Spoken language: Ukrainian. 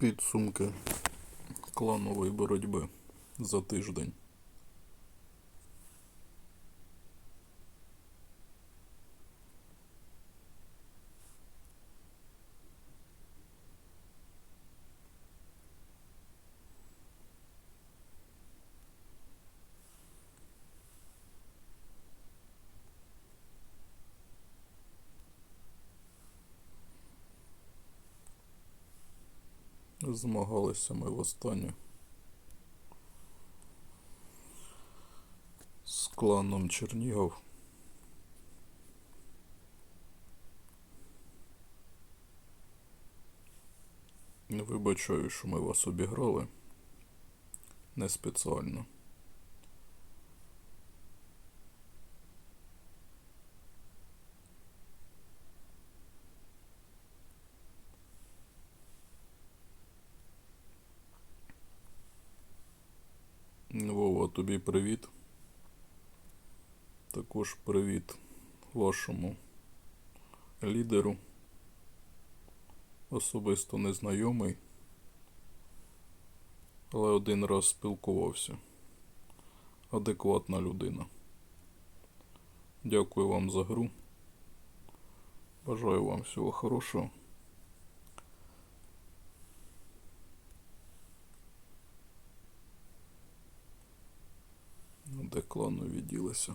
Підсумки кланової боротьби за тиждень. Змагалися ми востаннє з кланом Чернігов. Вибачаю, що ми вас обіграли. Не спеціально. Тобі привіт. Також привіт вашому лідеру. Особисто незнайомий, але один раз спілкувався. Адекватна людина. Дякую вам за гру. Бажаю вам всього хорошого. Де клану ділися.